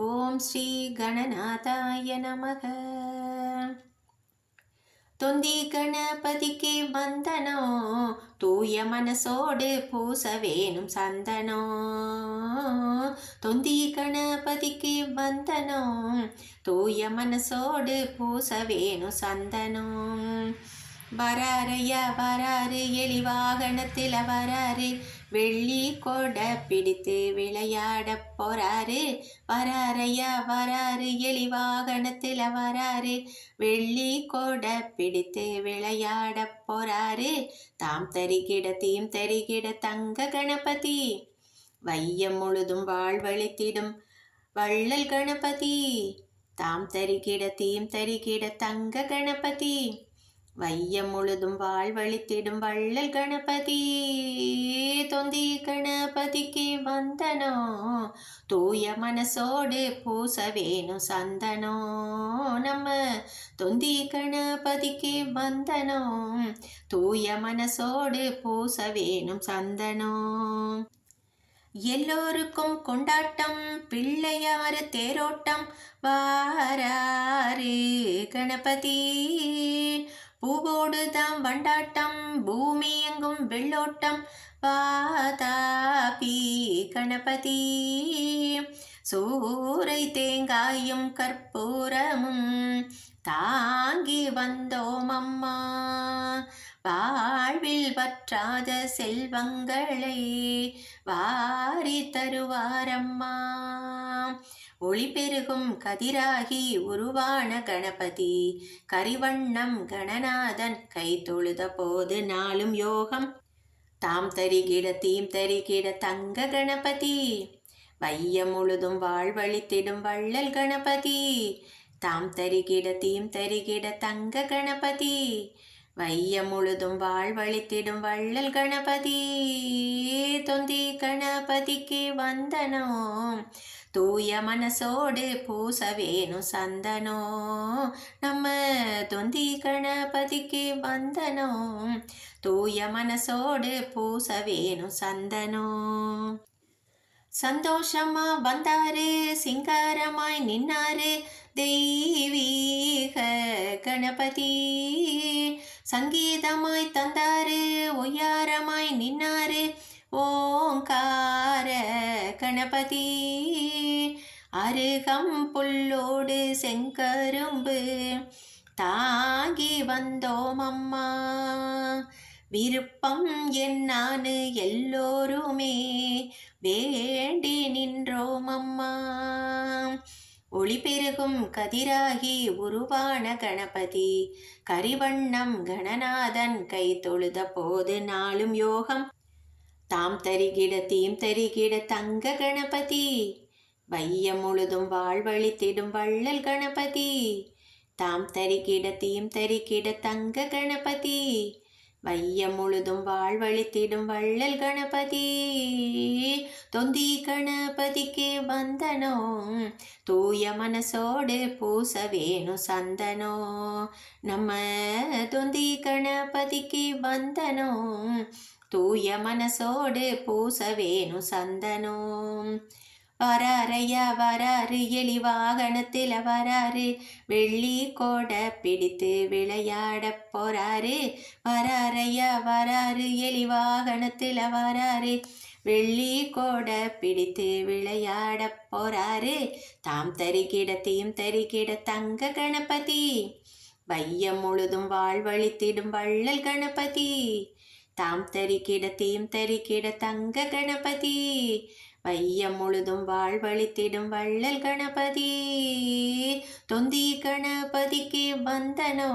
ஓம் ஸ்ரீ கணநாதாய நமக. தொந்தி கணபதிக்கு வந்தனோ தூய மனசோடு பூச வேணும் சந்தனோ. தொந்தி கணபதிக்கு வந்தனோ தூய மனசோடு பூச வேணும் சந்தனோ வராறையா வராறு எலிவாகனத்தில் வராறு வெள்ளி கொடை பிடித்து விளையாட போறாரு. வராரையா வராரு எலி வாகனத்தில் வராரு வெள்ளி கொடை பிடித்து விளையாட போறாரு. தாம் தரிகிட தீம் தரிகிட தங்க கணபதி. வையம் முழுதும் வாழ்வழித்திடும் வள்ளல் கணபதி. தாம் தரிகிட தீம் தரிகிட தங்க கணபதி. வையம் முழுதும் வாழ்வழித்திடும் வள்ளல் கணபதி தொந்தி கணபதிக்கு வந்தனோ? தூய மனசோடு பூச வேணும் சந்தனோ? நம்ம தொந்தி கணபதிக்கு வந்தனோ? தூய மனசோடு பூச வேணும் சந்தனோ? எல்லோருக்கும் கொண்டாட்டம் பிள்ளையாறு தேரோட்டம் வாராரு கணபதி. பூவோடு தாம் வண்டாட்டம் பூமி எங்கும் வெள்ளோட்டம் பாதாபி கணபதி. சூரை தேங்காயும் கற்பூரமும் தாங்கி வந்தோம் அம்மா. வாழ்வில் பற்றாத செல்வங்களை வாரி தருவாரம்மா ஒளி பெருகும் கதிராகி உருவான கணபதி. கரிவண்ணம் கணநாதன் கை தொழுத போது நாளும் யோகம். தாம் தரிகிட தீம் தரிகிட தங்க கணபதி. வையம் முழுதும் வாழ்வழித்திடும் வள்ளல் கணபதி. தாம் தரிகிட தீம் தரிகிட தங்க கணபதி. வையம் முழுதும் வாழ்வழித்திடும் வள்ளல் கணபதி. தொந்தி கணபதிக்கு வந்தனோ தூய மனசோடு பூச வேணும் சந்தனோ. நம்ம தொந்தி கணபதிக்கு வந்தனோ. தூய மனசோடு பூச வேணும் சந்தனோ. சந்தோஷமா வந்தாரு சிங்காரமாய் நின்னாரு தெய்வீக கணபதி. சங்கீதமாய் தந்தாரு ஒய்யாரமாய் நின்னாரு ஓங்கார கணபதி அருகம் புல்லோடு செங்கரும்பு தாங்கி வந்தோம் அம்மா. விருப்பம் என்னானு எல்லோருமே வேண்டி நின்றோம் அம்மா. ஒளி பெருகும் கதிராகி உருவான கணபதி கரிவண்ணம் கணநாதன் கை தொழுத போது நாளும் யோகம் தாம் தரிகிட தீம் தரிகிட தங்க கணபதி. வையம் முழுதும் வாழ்வழித்திடும் வள்ளல் கணபதி. தாம் தரிகிட தீம் தரிகிட தங்க கணபதி. வையம் முழுதும் வாழ்வழித்திடும் வள்ளல் கணபதி. தொந்தி கணபதிக்கு வந்தனோ தூய மனசோடு பூச வேணும் சந்தனோ. நம்ம தொந்தி கணபதிக்கு வந்தனோ தூய மனசோடு பூச வேணும் சந்தனம். வராரையா வராறு எலி வாகனத்தில் வராறு. வெள்ளி கோட பிடித்து விளையாட போறாரு வராரையா வராறு எலி வாகனத்தில் வராரு வெள்ளி கோட பிடித்து விளையாட போறாரு தாம் தரிகிட தீம் தரிகிட தங்க கணபதி. வையம் முழுதும் வாழ்வழித்திடும் வள்ளல் கணபதி. தாம் தரிக்கிட தீம் தரிக்கிட தங்க கணபதி. வையம் முழுதும் வாழ்வழித்திடும் வள்ளல் கணபதி. தொந்தி கணபதிக்கு வந்தனோ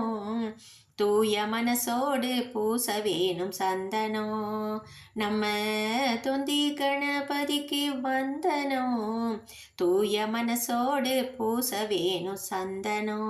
தூய மனசோடு பூச வேணும் சந்தனோ நம்ம தொந்தி கணபதிக்கு வந்தனோ தூய மனசோடு பூச வேணும் சந்தனோ